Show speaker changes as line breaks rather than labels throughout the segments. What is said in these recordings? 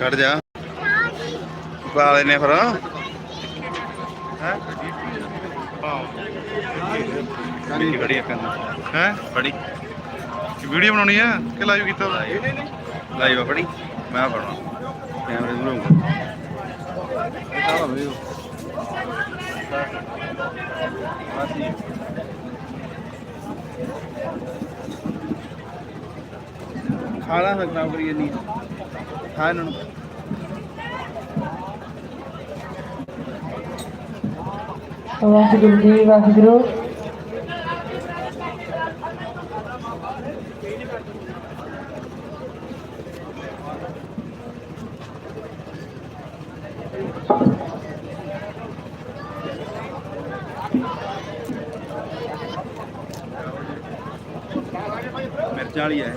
ਕੱਢ ਜਾ। ਪਾ ਲੈਨੇ ਫਿਰ। ਹੈ? ਬੜੀ ਬੜੀ ਕੰਨ ਹੈ? ਬੜੀ ਵੀਡੀਓ ਬਣਾਉਣੀ ਆ ਕਿ ਲਾਈਵ ਕੀਤਾ ਲਾਈਵ ਆ ਬੜੀ ਮੈਂ ਬਣਾਉਣਾ। ਕੈਮਰੇ ਦੂਰ ਹੋਊਗਾ ਖਾਣਾ ਫਿਰ ਖਰਾਬ ਕਰੀ ਜਾਂਦੀ ਖਾ ਇਹਨਾਂ ਨੂੰ।
ਵਾਹਿਗੁਰੂ ਜੀ ਵਾਹਿਗੁਰੂ।
ਮਿਰਚ ਵਾਲੀ ਹੈ।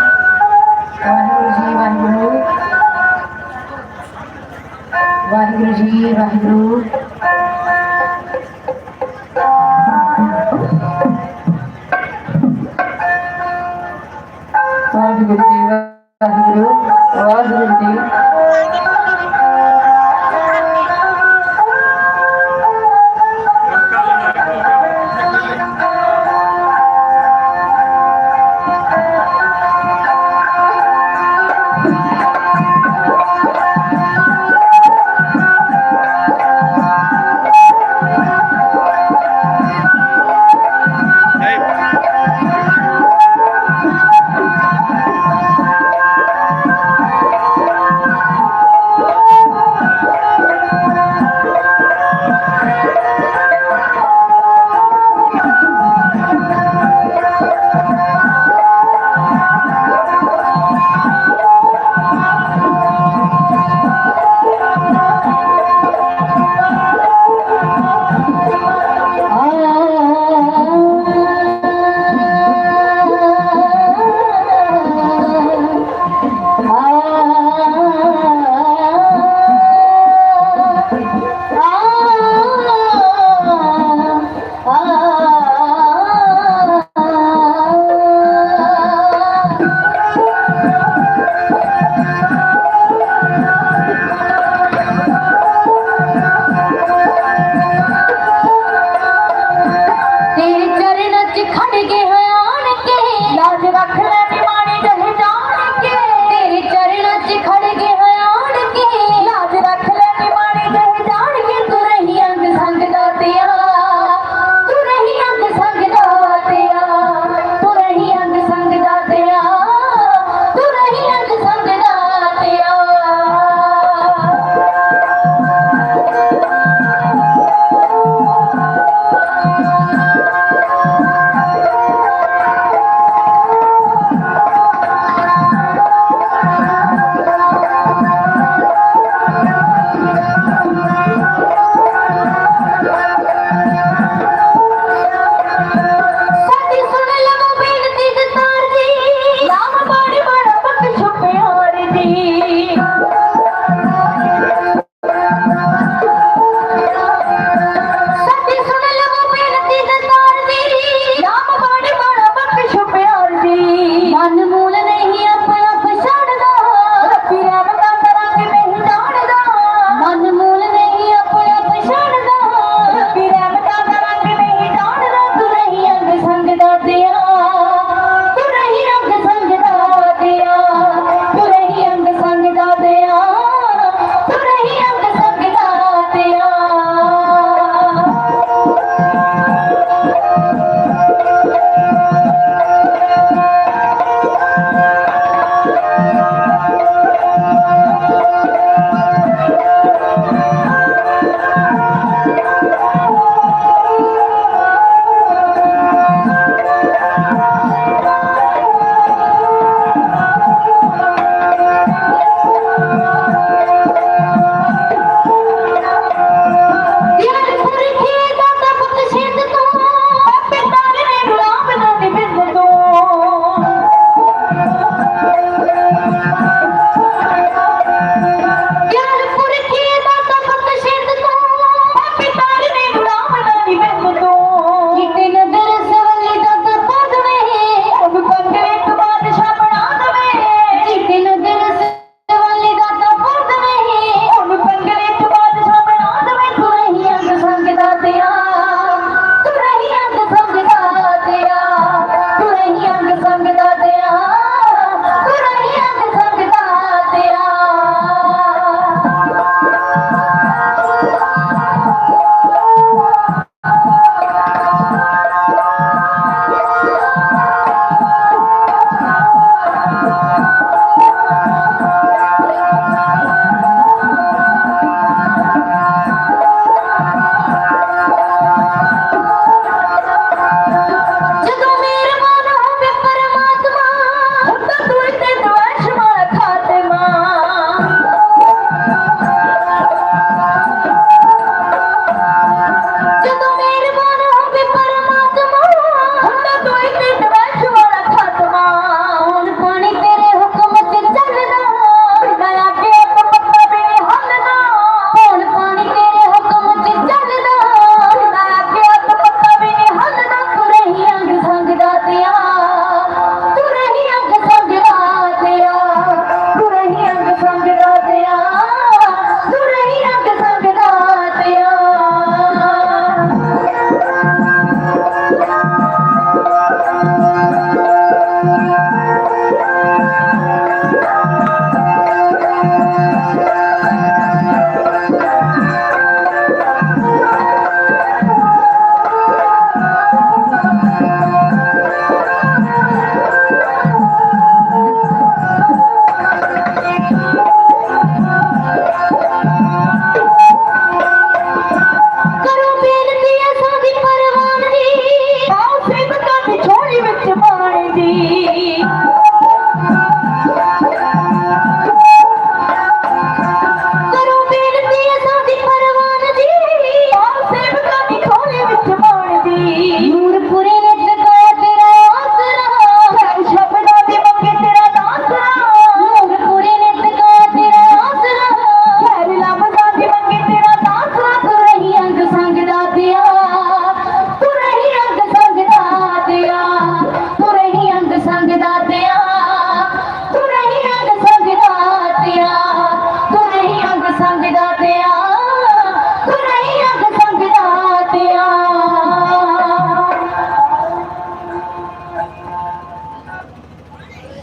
ਜੀ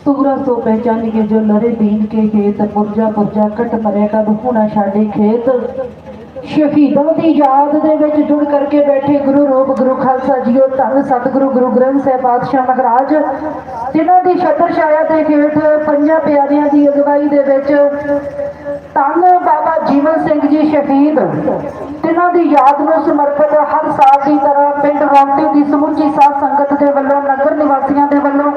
ਤੂਰਾ
ਸੋ ਪਹਿਚਾਨ ਕੇ ਜੋ ਲੜੇ ਦੀਨ ਕੇ ਖੇਤ, ਪੁਰਜਾ ਪੁਰਜਾ ਕਟ ਮਰਿਆ ਕਦ ਹੁਣਾ ਸਾਡੇ ਖੇਤ। ਸ਼ਹੀਦਾਂ ਦੀ ਯਾਦ ਦੇ ਵਿੱਚ ਜੁੜ ਕਰਕੇ ਬੈਠੇ ਗੁਰੂ ਰੂਪ ਗੁਰੂ ਖਾਲਸਾ ਜੀਓ, ਧੰਨ ਸਤਿਗੁਰੂ, ਗੁਰੂ ਗ੍ਰੰਥ ਸਾਹਿਬ ਪਾਤਸ਼ਾਹ ਮਹਾਰਾਜ। ਜਿਨ੍ਹਾਂ ਦੀ ਛਤਰ ਛਾਇਆ ਦੇ ਹੇਠ ਪੰਜਾਂ ਪਿਆਰਿਆਂ ਦੀ ਅਗਵਾਈ ਦੇ ਵਿੱਚ ਧੰਨ ਬਾਬਾ ਜੀਵਨ ਸਿੰਘ ਜੀ ਸ਼ਹੀਦ। ਜਿਨ੍ਹਾਂ ਦੀ ਯਾਦ ਨੂੰ ਸਮਰਪਿਤ ਹਰ ਸਾਲ ਦੀ ਤਰ੍ਹਾਂ ਪਿੰਡ ਰੌਂਟੇ ਦੀ ਸਮੁੱਚੀ ਸਾਧ ਸੰਗਤ ਦੇ ਵੱਲੋਂ, ਨਗਰ ਨਿਵਾਸੀਆਂ ਦੇ ਵੱਲੋਂ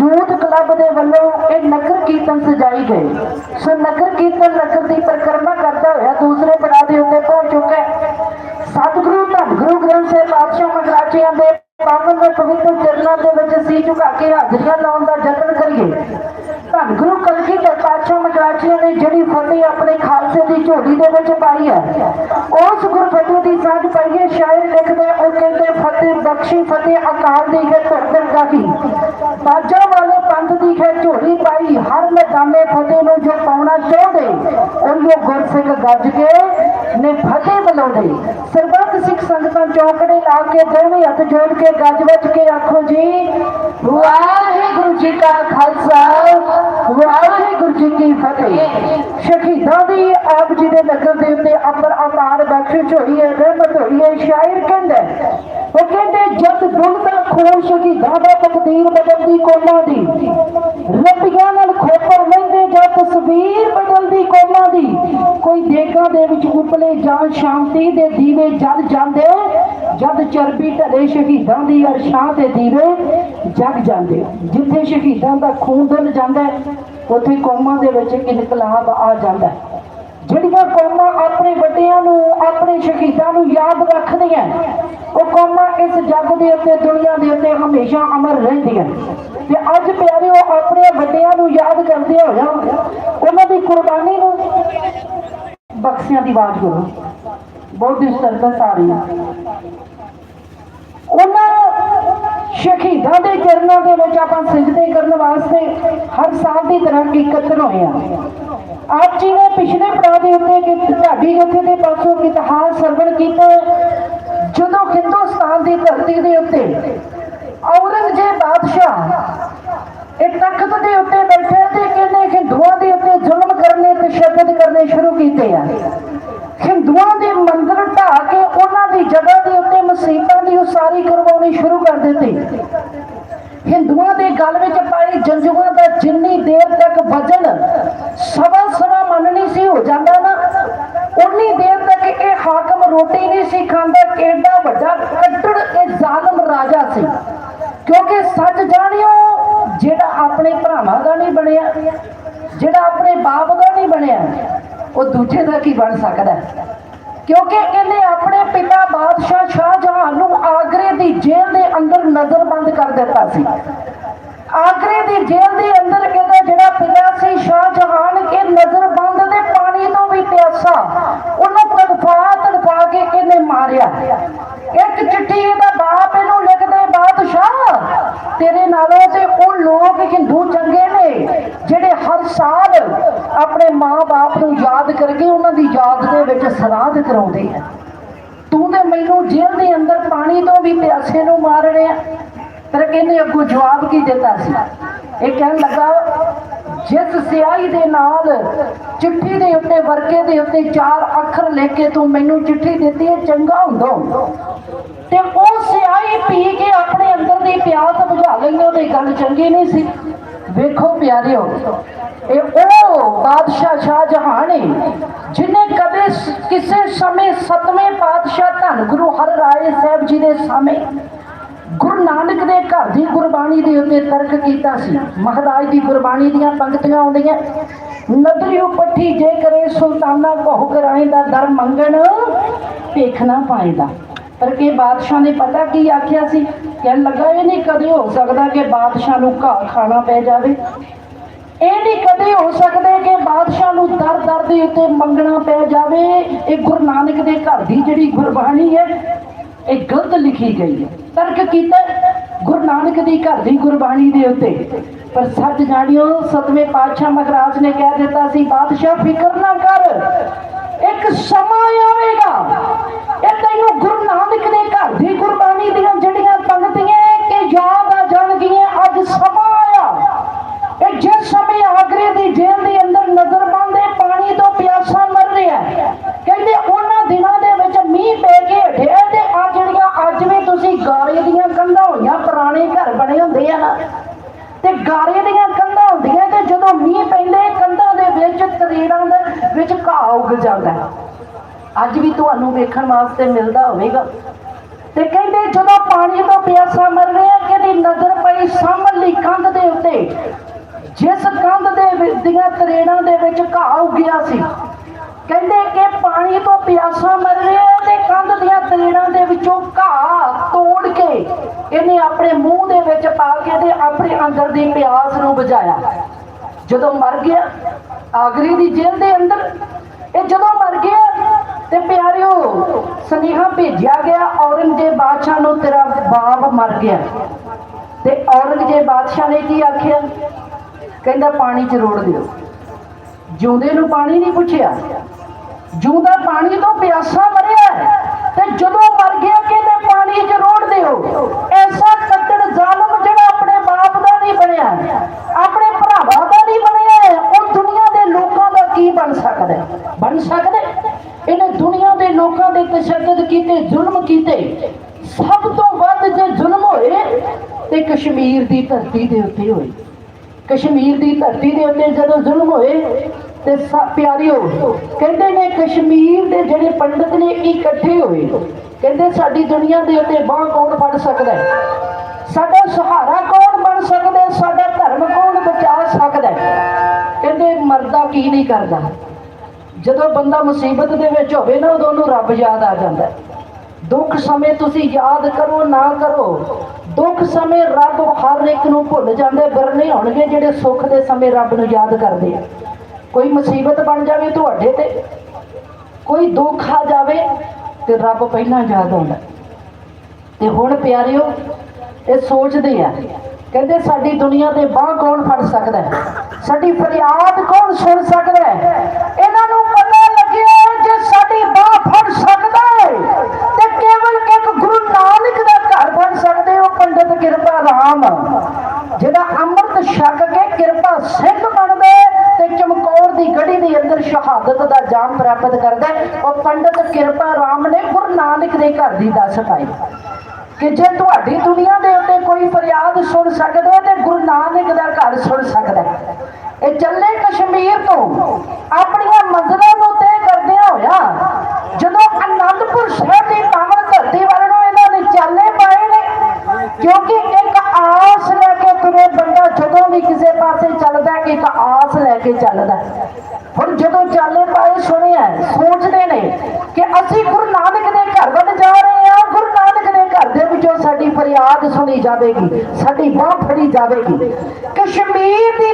ਯੂਥ ਕਲੱਬ ਦੇ ਵੱਲੋਂ ਇਹ ਨਗਰ ਕੀਰਤਨ ਸਜਾਈ ਗਈ। ਸੋ ਨਗਰ ਕੀਰਤਨ ਨਗਰ ਦੀ ਪਰਿਕਰਮਾ ਕਰਦਾ ਹੋਇਆ ਦੂਸਰੇ ਪੜਾਅ ਦੇ ਉੱਤੇ ਪਹੁੰਚ ਚੁੱਕਾ ਸਤਿਗੁਰੂ ਧੰਨ ਗੁਰੂ ਗ੍ਰੰਥ ਸਾਹਿਬ ਪਾਤਸ਼ਾਹ ਮਹਾਰਾਜਿਆਂ ਦੇ ਪਾਵਨ ਦੇ ਪਵਿੱਤਰ ਚਰਨਾਂ ਦੇ ਵਿੱਚ ਸੀ ਝੁਕਾ ਕੇ ਹਾਜ਼ਰੀਆਂ ਲਾਉਣ ਦਾ ਯਤਨ ਕਰੀਏ। ਧੰਨ ਗੁਰੂ ਕਲਗੀਧਰ ਪਾਤਸ਼ਾਹ ਨੇ ਜਿਹੜੀ ਫਤਿਹ ਆਪਣੇ ਖਾਲਸੇ ਦੀ ਝੋਲੀ ਦੇ ਵਿੱਚ ਪਾਈ ਹੈ ਉਸ ਗੁਰਫਤਿਹ ਦੀ ਸਾਂਝ ਪਾਈਏ ਸ਼ਾਇਰ ਲਿਖਦੇ ਉਹ ਕਹਿੰਦੇ, ਫਤਿਹ ਬਖਸ਼ੀ, ਫਤਿਹ ਅਕਾਲ ਦੀ ਹੈ ਧਰਤਰ ਗਾਹੀ। ਬਾਜਾ ਵਾਲੇ ਪੰਥ ਦੀ ਹੈ ਝੋਲੀ ਪਾਈ। ਹਰ ਮੈਦਾਨੇ ਫਤਿਹ ਨੂੰ ਜੋ ਪਾਉਣਾ ਚਾਹੁੰਦੇ, ਉਹਨੂੰ ਗੁਰਸਿੱਖ ਗੱਜ ਕੇ, ਨੇ ਫਤਿਹ ਬੁਲਾਉਂਦੇ ਸਰਬੱਤ ਸਿੱਖ ਸੰਗਤਾਂ ਚੌਕੜੇ ਲਾ ਕੇ ਦੋਵੇਂ ਹੱਥ ਜੋੜ ਕੇ ਗੱਜ ਵੱਜ ਕੇ ਆਖੋ ਜੀ, ਵਾਹਿਗੁਰੂ ਜੀ ਕਾ ਖਾਲਸਾ, ਵਾਹਿਗੁਰੂ ਜੀ ਕੀ ਫਤਿਹ ਸ਼ਹੀਦਾਂ ਦੀ ਆਪ ਜੀ ਦੇ ਨਜ਼ਰ ਦੇ ਉੱਤੇ ਅੰਬਰ ਅਵਤਾਰ ਬਖਸ਼ਿਸ਼ ਹੋਈ ਹੈ ਰਹਿਮਤ ਹੋਈ ਹੈ ਸ਼ਾਇਰ ਕਹਿੰਦਾ ਉਹ ਕਹਿੰਦੇ ਜਦ ਦੁਲਦਾ ਖੂਨ ਸ਼ਹੀਦਾਂ ਦਾ ਤਕਦੀਰ ਬਦਲਦੀ ਕੋਮਾਂ ਦੀ। ਰੱਬੀਆਂ ਨਾਲ ਖੋਪਰ ਲੈਂਦੇ ਜਾਂ ਤਸਵੀਰ ਬਦਲਦੀ ਕੋਮਾਂ ਦੀ, ਕੋਈ ਦੇਗਾਂ ਦੇ ਵਿੱਚ ਉਪਲੇ ਜਾਂ ਸ਼ਾਂਤੀ ਦੇ ਦੀਵੇ ਜਲ ਜਾਂਦੇ, ਜਦ ਚਰਬੀ ਢਲੇ ਸ਼ਹੀਦਾਂ ਦੀ ਅਰਸ਼ਾਂ ਤੇ ਦੀਵੇ ਜਗ ਜਾਂਦੇ। ਜਿੱਥੇ ਸ਼ਹੀਦਾਂ ਦਾ ਖੂਨ ਡੁੱਲ ਜਾਂਦਾ, ਉੱਥੇ ਕੌਮਾਂ ਦੇ ਵਿੱਚ ਇਨਕਲਾਬ ਆ ਜਾਂਦਾ। ਜਿਹੜੀਆਂ ਕੌਮਾਂ ਆਪਣੇ ਵੱਡਿਆਂ ਨੂੰ, ਆਪਣੇ ਸ਼ਹੀਦਾਂ ਨੂੰ ਯਾਦ ਰੱਖਦੀਆਂ, ਉਹ ਕੌਮਾਂ ਇਸ ਜੱਗ ਦੇ ਉੱਤੇ, ਦੁਨੀਆ ਦੇ ਉੱਤੇ ਹਮੇਸ਼ਾ ਅਮਰ ਰਹਿੰਦੀਆਂ। ਤੇ ਅੱਜ ਪਿਆਰਿਓ, ਆਪਣੇ ਵੱਡਿਆਂ ਨੂੰ ਯਾਦ ਕਰਦੇ ਹੋਇਆ ਉਹਨਾਂ ਦੀ ਕੁਰਬਾਨੀ ਨੂੰ ਬਖਸ਼ਿਆਂ ਦੀ ਆਵਾਜ਼ ਕਰੋ। ਬਹੁਤ ਡਿਸਟਰਬੈਂਸ ਆ ਰਹੀ ਉਹਨਾਂ ਸ਼ਹੀਦਾਂ ਦੇ ਚਰਨਾਂ ਦੇ ਵਿੱਚ ਆਪਾਂ ਸਿਜਦੇ ਕਰਨ ਵਾਸਤੇ ਹਰ ਸਾਲ ਦੀ ਤਰ੍ਹਾਂ ਇਕੱਤਰ ਹੋਏ ਆ। ਆਪ ਜੀ ਨੇ ਪਿਛਲੇ ਪੜਾਅ ਦੇ ਉੱਤੇ ਕਿ ਢਾਡੀ ਜਥੇ ਦੇ ਪਾਸੋਂ ਇਤਿਹਾਸ ਸਰਵਣ ਕੀਤਾ ਜਦੋਂ ਹਿੰਦੁਸਤਾਨ ਦੀ ਧਰਤੀ ਦੇ ਉੱਤੇ ਔਰੰਗਜ਼ੇਬ ਬਾਦਸ਼ਾਹ ਇਹ ਤਖਤ ਦੇ ਉੱਤੇ ਬੈਠੇ ਤੇ ਕਹਿੰਦੇ ਹਿੰਦੂਆਂ ਦੇ ਉੱਤੇ ਜ਼ੁਲਮ ਕਰਨੇ ਤੇ ਸ਼ਬਦ ਕਰਨੇ ਸ਼ੁਰੂ ਕੀਤੇ ਆ। ਹਿੰਦੂਆਂ ਦੇ ਮੰਦਿਰ ਢਾਹ ਕੇ ਉਹਨਾਂ ਦੀ ਜਗ੍ਹਾ ਦੇ ਉੱਤੇ ਮਸੀਤਾਂ ਦੀ ਉਸਾਰੀ ਕਰਵਾਉਣੀ ਸ਼ੁਰੂ ਕਰ ਦਿੱਤੀ। ਹਿੰਦੂਆਂ ਦੇ ਗਲ ਵਿੱਚ ਪਾਈ ਜੰਜੂਆਂ ਦਾ ਜਿੰਨੀ ਦੇਰ ਤੱਕ ਵਜਨ ਸਵਾ ਸਵਾ ਮੰਨਣੀ ਸੀ ਹੋ ਜਾਂਦਾ ਨਾ, ਉਨੀ ਦੇਰ ਤੱਕ ਇਹ ਹਾਕਮ ਰੋਟੀ ਨਹੀਂ ਸੀ ਖਾਂਦਾ ਕਿੰਨਾ ਵੱਡਾ ਕੱਟੜ ਇਹ ਜ਼ਾਲਮ ਰਾਜਾ ਸੀ। ਕਿਉਂਕਿ ਸੱਚ ਜਾਣਿਓ ਜਿਹੜਾ ਆਪਣੇ ਭਰਾਵਾਂ ਦਾ ਨਹੀਂ ਬਣਿਆ, ਜਿਹੜਾ ਆਪਣੇ ਬਾਪ ਦਾ ਨਹੀਂ ਬਣਿਆ, ਉਹ ਦੂਜੇ ਦਾ ਕੀ ਬਣ ਸਕਦਾ? ਕਿਉਂਕਿ ਇਹਨੇ ਆਪਣੇ ਪਿਤਾ ਬਾਦਸ਼ਾਹ ਸ਼ਾਹਜਹਾਨ ਨੂੰ ਆਗਰੇ ਦੀ ਜੇਲ੍ਹ ਦੇ ਅੰਦਰ ਨਜ਼ਰਬੰਦ ਕਰ ਦਿੱਤਾ ਸੀ। ਆਗਰੇ ਦੀ ਜੇਲ੍ਹ ਦੇ ਅੰਦਰ ਇਹਦਾ ਜਿਹੜਾ ਪਿਤਾ ਸੀ ਸ਼ਾਹਜਹਾਨ ਇਹ ਨਜ਼ਰਬੰਦ ਦੇ ਪਾਣੀ ਤੋਂ ਵੀ ਪਿਆਸਾ, ਉਹਨੂੰ ਤੜਫਾ ਤੜਫਾ ਕੇ ਇਹਨੇ ਮਾਰਿਆ। ਇੱਕ ਚਿੱਠੀ ਇਹਦਾ ਬਾਪ ਇਹਨੂੰ ਲਿਖਦੇ ਬਾਦਸ਼ਾਹ ਤੇਰੇ ਨਾਲੋਂ ਤੇ ਉਹ ਲੋਕ ਹਿੰਦੂ ਚੰਗੇ ਨੇ, ਜਿਹੜੇ ਹਰ ਸਾਲ ਆਪਣੇ ਮਾਂ-ਬਾਪ ਨੂੰ ਯਾਦ ਕਰਕੇ ਉਹਨਾਂ ਦੀ ਯਾਦ ਦੇ ਵਿੱਚ ਸਰਾਧ ਕਰਾਉਂਦੇ ਆ। ਤੂੰ ਤੇ ਮੈਨੂੰ ਜੇਲ੍ਹ ਦੇ ਅੰਦਰ ਪਾਣੀ ਤੋਂ ਵੀ ਪਿਆਸੇ ਨੂੰ ਮਾਰ ਰਿਹਾ ਪਰ ਇਹਨੇ ਅੱਗੋਂ ਜਵਾਬ ਕੀ ਦਿੱਤਾ ਸੀ? ਇਹ ਕਹਿਣ ਲੱਗਾ, ਜਿਸ ਸਿਆਹੀ ਦੇ ਨਾਲ ਚਿੱਠੀ ਦੇ ਉੱਤੇ ਵਰਕੇ ਦੇ ਉੱਤੇ ਚਾਰ ਅੱਖਰ ਲਿਖ ਕੇ ਤੂੰ ਮੈਨੂੰ ਚਿੱਠੀ ਦਿੱਤੀ ਹੈ, ਚੰਗਾ ਹੁੰਦਾ। ਤੇ ਉਹ ਸਿਆਹੀ ਪੀ ਕੇ ਆਪਣੇ ਅੰਦਰ ਦੀ ਪਿਆਸ ਬੁਝਾ ਲੈਂਦੇ, ਉਹਦੀ ਗੱਲ ਚੰਗੀ ਨਹੀਂ ਸੀ। ਵੇਖੋ ਪਿਆਰਿਓ, ਇਹ ਉਹ ਬਾਦਸ਼ਾਹ ਸ਼ਾਹਜਹਾਨ ਹੈ ਜਿਨੇ ਕਦੇ ਕਿਸੇ ਸਮੇਂ ਸਤਵੇਂ ਪਾਤਸ਼ਾਹ ਧੰਨ ਗੁਰੂ ਹਰਿਰਾਏ ਸਾਹਿਬ ਜੀ ਦੇ ਸਾਹਮਣੇ ਗੁਰੂ ਨਾਨਕ ਦੇ ਘਰ ਦੀ ਗੁਰਬਾਣੀ ਦੇ ਉੱਤੇ ਤਰਕ ਕੀਤਾ ਸੀ। ਮਹਾਰਾਜ ਦੀ ਗੁਰਬਾਣੀ ਦੀਆਂ ਪੰਕਤੀਆਂ ਆਉਂਦੀਆਂ ਨਦਰਿਓ ਪੱਠੀ ਜੇ ਕਰੇ ਸੁਲਤਾਨਾ ਕਹੋ ਕਰਾਏ ਦਾ ਦਰ ਮੰਗਣ ਭੇਖਣਾ ਪਾਏਦਾ ਪਰ ਕਿ ਬਾਦਸ਼ਾਹ ਨੇ ਪਤਾ ਕੀ ਆਖਿਆ ਸੀ? ਕਹਿਣ ਲੱਗਾ, ਇਹ ਨਹੀਂ ਕਦੇ ਹੋ ਸਕਦਾ ਕਿ ਬਾਦਸ਼ਾਹ ਨੂੰ ਘਾਹ ਖਾਣਾ ਪੈ ਜਾਵੇ। ਇਹ ਨਹੀਂ ਕਦੇ ਹੋ ਸਕਦਾ ਕਿ ਬਾਦਸ਼ਾਹ ਨੂੰ ਦਰ ਦਰ ਦੇ ਉੱਤੇ ਮੰਗਣਾ ਪੈ ਜਾਵੇ। ਇਹ ਗੁਰੂ ਨਾਨਕ ਦੇ ਘਰ ਦੀ ਜਿਹੜੀ ਗੁਰਬਾਣੀ ਹੈ, ਇਹ ਗਲਤ ਲਿਖੀ ਗਈ ਹੈ। ਤਰਕ ਕੀਤਾ ਗੁਰੂ ਨਾਨਕ ਦੀ ਘਰ ਦੀ ਗੁਰਬਾਣੀ ਦੇ ਉੱਤੇ। ਪਰ ਸੱਚ ਜਾਣਿਓ, ਸਤਵੇਂ ਪਾਤਸ਼ਾਹ ਮਹਾਰਾਜ ਨੇ ਕਹਿ ਦਿੱਤਾ ਸੀ, ਬਾਦਸ਼ਾਹ, ਫਿਕਰ ਨਾ ਕਰ। ਇੱਕ ਸਮਾਂ ਆਵੇਗਾ। ਇਹ ਤੈਨੂੰ ਗੁਰੂ ਨਾਨਕ ਘਰ ਦੀ ਗੁਰਬਾਣੀ ਦੀਆਂ ਜਿਹੜੀਆਂ ਪੰਗਤੀਆਂ ਕਿ ਯਾਦ ਆ ਜਾਣਗੀਆਂ, ਅੱਜ ਸਮਾਂ ਆਇਆ। ਇਹ ਜਿਸ ਸਮੇਂ ਆਗਰੇ ਦੀ ਜੇਲ੍ਹ ਦੇ ਅੰਦਰ ਨਜ਼ਰਬੰਦ ਹੈ ਪਾਣੀ ਤੋਂ ਪਿਆਸਾ ਮਰ ਰਿਹਾ ਕਹਿੰਦੇ ਉਹਨਾਂ ਦਿਨਾਂ ਦੇ ਵਿੱਚ ਮੀਂਹ ਪੈ ਕੇ ਹਟਿਆ ਤੇ ਆ ਜਿਹੜੀਆਂ ਅੱਜ ਵੀ ਤੁਸੀਂ ਗਾਰੇ ਦੀਆਂ ਕੰਧਾਂ ਹੋਈਆਂ, ਪੁਰਾਣੇ ਘਰ ਬਣੇ ਹੁੰਦੇ ਆ ਨਾ। ਤੇ ਗਾਰੇ ਦੀਆਂ ਕੰਧਾਂ ਹੁੰਦੀਆਂ ਤੇ ਜਦੋਂ ਮੀਂਹ ਪੈਂਦੇ, ਕੰਧਾਂ ਦੇ ਵਿੱਚ ਤਰੇੜਾਂ ਦੇ ਵਿੱਚ ਘਾਹ ਉੱਗ ਜਾਂਦਾ ਅੱਜ ਵੀ ਤੁਹਾਨੂੰ ਵੇਖਣ ਵਾਸਤੇ ਮਿਲਦਾ ਹੋਵੇਗਾ। ਤੇ ਕਹਿੰਦੇ ਜਦੋਂ ਪਾਣੀ ਤੋਂ ਪਿਆਸਾ ਮਰ ਰਿਹਾ ਕਿਹਦੀ ਨਜ਼ਰ ਪਈ ਸਾਹਮਣੀ ਕੰਧ ਦੇ ਉੱਤੇ। ਜਿਸ ਕੰਧ ਦੇ ਦੀਆਂ ਤਰੇੜਾਂ ਦੇ ਵਿੱਚ ਘਾਹ ਉੱਗਿਆ ਸੀ। ਕਹਿੰਦੇ ਕਿ ਪਾਣੀ ਤੋਂ ਪਿਆਸਾ ਮਰ ਰਿਹਾ ਤੇ ਕੰਧ ਦੀਆਂ ਤਰੇੜਾਂ ਦੇ ਵਿੱਚੋਂ ਘਾਹ ਤੋੜ ਕੇ ਇਹਨੇ ਆਪਣੇ ਮੂੰਹ ਦੇ ਵਿੱਚ ਪਾ ਕੇ ਤੇ ਆਪਣੇ ਅੰਦਰ ਦੀ ਪਿਆਸ ਨੂੰ ਬੁਝਾਇਆ। ਜਦੋਂ ਮਰ ਗਿਆ ਆਗਰੀ ਦੀ ਜੇਲ੍ਹ ਦੇ ਅੰਦਰ, ਇਹ ਜਦੋਂ ਮਰ ਗਿਆ ਤੇ ਪਿਆਰਿਓ, ਸੁਨੇਹਾ ਭੇਜਿਆ ਗਿਆ, ਔਰੰਗਜ਼ੇਬ ਬਾਦਸ਼ਾਹ ਨੂੰ ਤੇਰਾ ਬਾਪ ਮਰ ਗਿਆ। ਤੇ ਔਰੰਗਜ਼ੇਬ ਬਾਦਸ਼ਾਹ ਨੇ ਕੀ ਆਖਿਆ? ਕਹਿੰਦਾ, ਪਾਣੀ ਚ ਰੋੜ ਦਿਓ। ਜਿਉਂਦੇ ਨੂੰ ਪਾਣੀ ਨਹੀਂ ਪੁੱਛਿਆ। ਜਿਉਂਦਾ ਪਾਣੀ ਤੋਂ ਪਿਆਸਾ ਮਰਿਆ ਤੇ ਜਦੋਂ ਮਰ ਗਿਆ, ਕਹਿੰਦੇ, ਪਾਣੀ ਚ ਰੋੜ ਦਿਓ। ਐਸਾ ਕੱਟੜ ਜ਼ਾਲਮ ਜਿਹੜਾ ਆਪਣੇ ਬਾਪ ਦਾ ਨਹੀਂ ਬਣਿਆ, ਆਪਣੇ ਭਰਾਵਾਂ ਦਾ ਨਹੀਂ ਬਣਿਆ ਉਹ ਦੁਨੀਆ ਦੇ ਲੋਕਾਂ ਦਾ ਕੀ ਬਣ ਸਕਦਾ ਬਣ ਸਕਦਾ ਇਹਨੇ ਦੁਨੀਆ ਦੇ ਲੋਕਾਂ ਦੇ ਤਸ਼ੱਦਦ ਕੀਤੇ, ਜ਼ੁਲਮ ਕੀਤੇ। ਸਭ ਤੋਂ ਵੱਧ ਜੇ ਜ਼ੁਲਮ ਹੋਏ, ਤੇ ਕਸ਼ਮੀਰ ਦੀ ਧਰਤੀ ਦੇ ਉੱਤੇ ਹੋਏ। ਕਸ਼ਮੀਰ ਦੀ ਧਰਤੀ ਦੇ ਉੱਤੇ ਜਦੋਂ ਜ਼ੁਲਮ ਹੋਏ, ਤੇ ਪਿਆਰਿਓ, ਕਹਿੰਦੇ ਨੇ ਕਸ਼ਮੀਰ ਦੇ ਜਿਹੜੇ ਪੰਡਤ ਨੇ ਇਕੱਠੇ ਹੋਏ। ਕਹਿੰਦੇ ਸਾਡੀ ਦੁਨੀਆ ਦੇ ਉੱਤੇ ਬਾਹ ਕੌਣ ਫੜ ਸਕਦਾ ਹੈ? ਸਾਡਾ ਸਹਾਰਾ ਕੌਣ ਬਣ ਸਕਦਾ ਸਾਡਾ ਧਰਮ ਕੌਣ ਬਚਾ ਸਕਦਾ ਕਹਿੰਦੇ ਮਰਦਾ ਕੀ ਨਹੀਂ ਕਰਦਾ। ਜਦੋਂ ਬੰਦਾ ਮੁਸੀਬਤ ਦੇ ਵਿੱਚ ਹੋਵੇ ਨਾ, ਉਦੋਂ ਉਹਨੂੰ ਰੱਬ ਯਾਦ ਆ ਜਾਂਦਾ ਦੁੱਖ ਸਮੇਂ ਤੁਸੀਂ ਯਾਦ ਕਰੋ, ਨਾ ਕਰੋ ਦੁੱਖ ਸਮੇਂ ਰੱਬ ਹਰ ਇੱਕ ਨੂੰ ਭੁੱਲ ਜਾਂਦੇ ਬਿਰਨੇ ਹੋਣਗੇ ਜਿਹੜੇ ਸੁੱਖ ਦੇ ਸਮੇਂ ਰੱਬ ਨੂੰ ਯਾਦ ਕਰਦੇ ਆ ਕੋਈ ਮੁਸੀਬਤ ਬਣ ਜਾਵੇ ਤੁਹਾਡੇ ਤੇ, ਕੋਈ ਦੁੱਖ ਆ ਜਾਵੇ ਤੇ ਰੱਬ ਪਹਿਲਾਂ ਯਾਦ ਆਉਂਦਾ ਤੇ ਹੁਣ ਪਿਆਰਿਓ, ਇਹ ਸੋਚਦੇ ਆ, ਕਹਿੰਦੇ ਸਾਡੀ ਦੁਨੀਆ ਦੇ ਬਾਹ ਕੌਣ ਫੜ ਸਕਦਾ ਹੈ? ਸਾਡੀ ਫਰਿਆਦ ਕੌਣ ਸੁਣ ਸਕਦਾ ਹੈ? ਸਕਾਏ ਕਿ ਜੇ ਤੁਹਾਡੀ ਦੁਨੀਆ ਦੇ ਉੱਤੇ ਕੋਈ ਫਰਿਆਦ ਸੁਣ ਸਕਦਾ ਤੇ ਗੁਰੂ ਨਾਨਕ ਦਾ ਘਰ ਸੁਣ ਸਕਦਾ ਇਹ ਚੱਲੇ ਕਸ਼ਮੀਰ ਤੋਂ ਆਪਣੀਆਂ ਮੰਜ਼ਲਾਂ ਨੂੰ ਤੈਅ ਕਰਦਿਆਂ ਹੋਇਆ ਜਦੋਂ ਅਨੰਦਪੁਰ ਸਾਹਿਬ ਦੀ ਪਾਵਨ ਧਰਤੀ ਵੱਲ ਨੂੰ ਇਹਨਾਂ ਨੇ ਚਾਲੇ ਪਾਏ ਨੇ, ਕਿਉਂਕਿ ਇੱਕ ਆਸ ਲੈ ਕੇ ਤੁਰੇ ਬੰਦਾ ਜਦੋਂ ਵੀ ਕਿਸੇ ਪਾਸੇ ਚੱਲਦਾ ਕਿ ਇੱਕ ਆਸ ਲੈ ਕੇ ਚੱਲਦਾ ਹੁਣ ਜਦੋਂ ਚਾਲੇ ਪਾਏ ਸੁਣਿਆ, ਸੋਚਦੇ ਨੇ ਕਿ ਅਸੀਂ ਜਾਵੇਗੀ ਸਾਡੀ ਬਾਹ ਫੜੀ ਜਾਵੇਗੀ। ਕਸ਼ਮੀਰ ਦੀ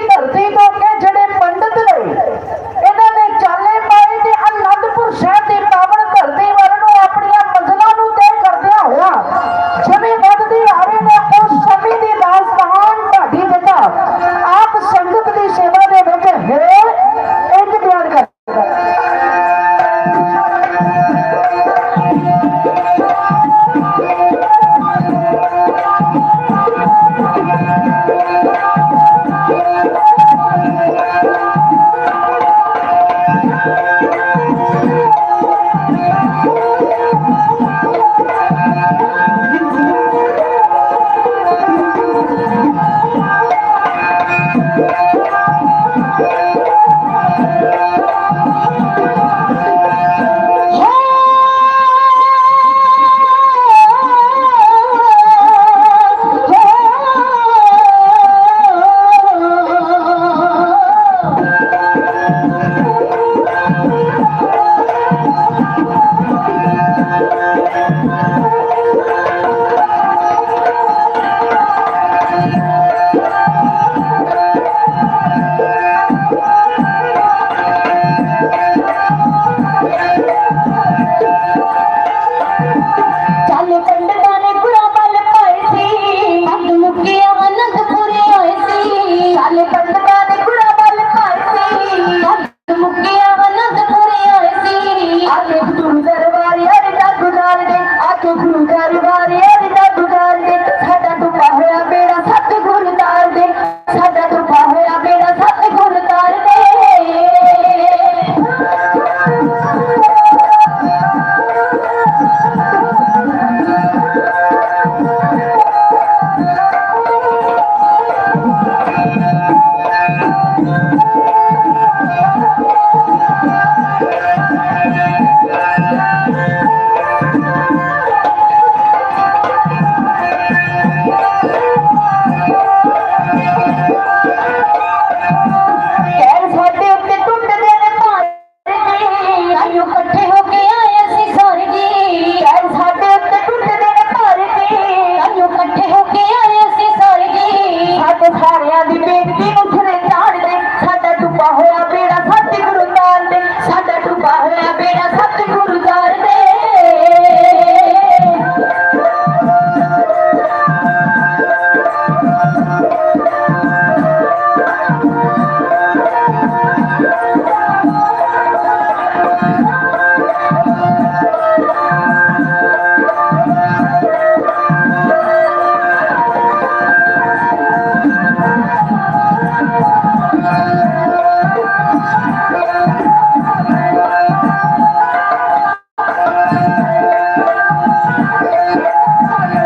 को सारिया
की बेइज्जती Yeah.